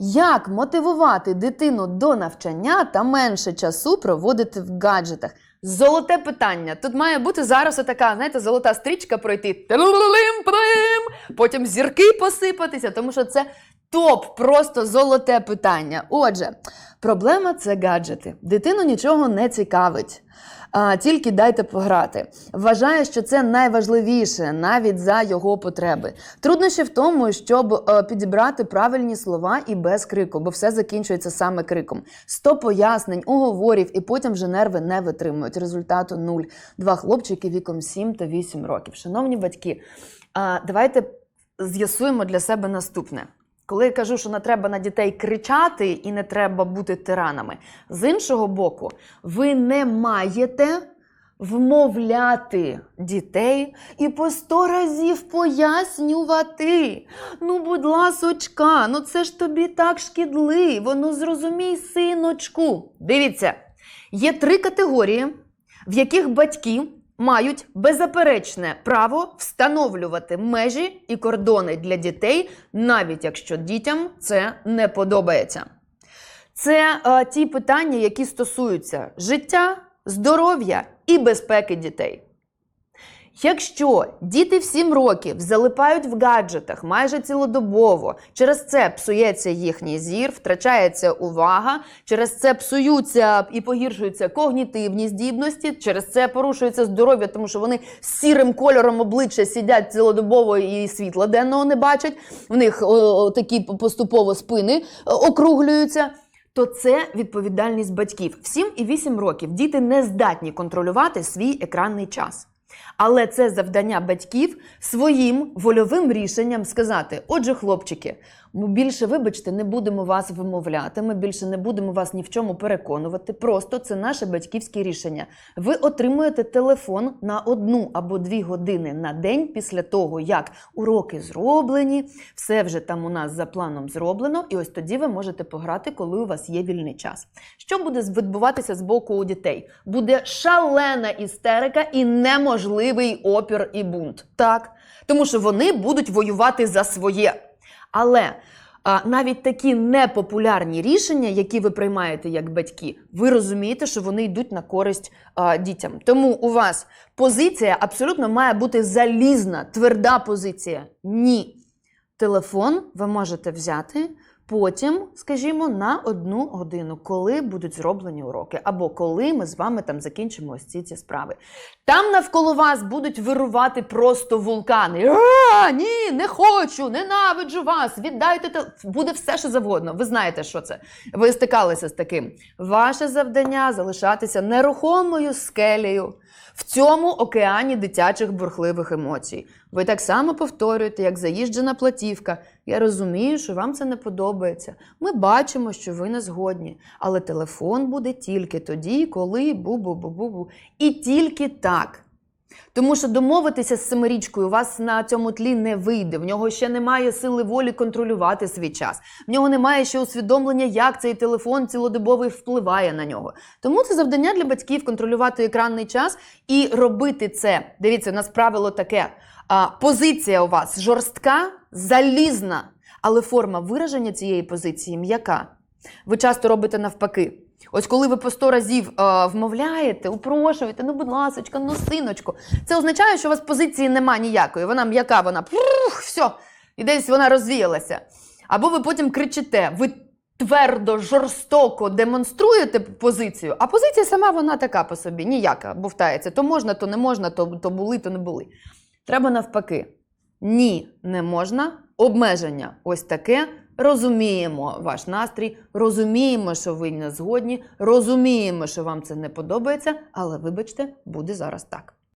Як мотивувати дитину до навчання та менше часу проводити в гаджетах? Золоте питання. Тут має бути зараз така, знаєте, золота стрічка пройти. Потім зірки посипатися, тому що це топ, просто золоте питання. Отже, проблема це гаджети. Дитину нічого не цікавить. А, тільки дайте пограти. Вважає, що це найважливіше навіть за його потреби. Труднощі в тому, щоб е, підібрати правильні слова і без крику, бо все закінчується саме криком. Сто пояснень, уговорів, і потім вже нерви не витримують. Результату нуль. Два хлопчики віком 7 та 8 років. Шановні батьки, а, давайте з'ясуємо для себе наступне. Коли я кажу, що не треба на дітей кричати і не треба бути тиранами, з іншого боку, ви не маєте вмовляти дітей і по сто разів пояснювати. Ну, будь ласочка, ну це ж тобі так шкідливо. Ну зрозумій, синочку. Дивіться, є три категорії, в яких батьки мають беззаперечне право встановлювати межі і кордони для дітей, навіть якщо дітям це не подобається. Це е, ті питання, які стосуються життя, здоров'я і безпеки дітей. Якщо діти в 7 років залипають в гаджетах майже цілодобово, через це псується їхній зір, втрачається увага, через це псуються і погіршуються когнітивні здібності, через це порушується здоров'я, тому що вони з сірим кольором обличчя сидять цілодобово і світла денного не бачать. В них о, такі поступово спини е, округлюються. То це відповідальність батьків. В 7 і 8 років діти не здатні контролювати свій екранний час. Але це завдання батьків своїм вольовим рішенням сказати: отже, хлопчики, ми більше, вибачте, не будемо вас вимовляти, ми більше не будемо вас ні в чому переконувати. Просто це наше батьківське рішення. Ви отримуєте телефон на одну або дві години на день після того, як уроки зроблені, все вже там у нас за планом зроблено, і ось тоді ви можете пограти, коли у вас є вільний час. Що буде відбуватися з боку у дітей? Буде шалена істерика і неможливий опір і бунт. Так, тому що вони будуть воювати за своє. Але а, навіть такі непопулярні рішення, які ви приймаєте як батьки, ви розумієте, що вони йдуть на користь а, дітям. Тому у вас позиція абсолютно має бути залізна, тверда позиція. Ні. Телефон ви можете взяти потім, скажімо, на одну годину, коли будуть зроблені уроки, або коли ми з вами там закінчимо ось ці ці справи. Там навколо вас будуть вирувати просто вулкани. А, ні, не хочу, ненавиджу вас. Віддайте те. Буде все, що завгодно. Ви знаєте, що це. Ви стикалися з таким. Ваше завдання залишатися нерухомою скелею в цьому океані дитячих бурхливих емоцій. Ви так само повторюєте, як заїжджена платівка. Я розумію, що вам це не подобається. Ми бачимо, що ви не згодні. Але телефон буде тільки тоді, коли бу-бу-бу-бу-бу. І тільки так. Тому що домовитися з семирічкою у вас на цьому тлі не вийде. В нього ще немає сили волі контролювати свій час. В нього немає ще усвідомлення, як цей телефон цілодобовий впливає на нього. Тому це завдання для батьків контролювати екранний час і робити це. Дивіться, у нас правило таке: позиція у вас жорстка, залізна, але форма вираження цієї позиції м'яка. Ви часто робите навпаки. Ось коли ви по сто разів е, вмовляєте, упрошуєте, ну будь ласочка, ну синочку, це означає, що у вас позиції нема ніякої. Вона м'яка, вона пух, все, і десь вона розвіялася. Або ви потім кричите, ви твердо, жорстоко демонструєте позицію, а позиція сама вона така по собі, ніяка, бовтається. То можна, то не можна, то, то були, то не були. Треба навпаки. Ні, не можна. Обмеження ось таке. Розуміємо ваш настрій, розуміємо, що ви не згодні, розуміємо, що вам це не подобається, але вибачте, буде зараз так.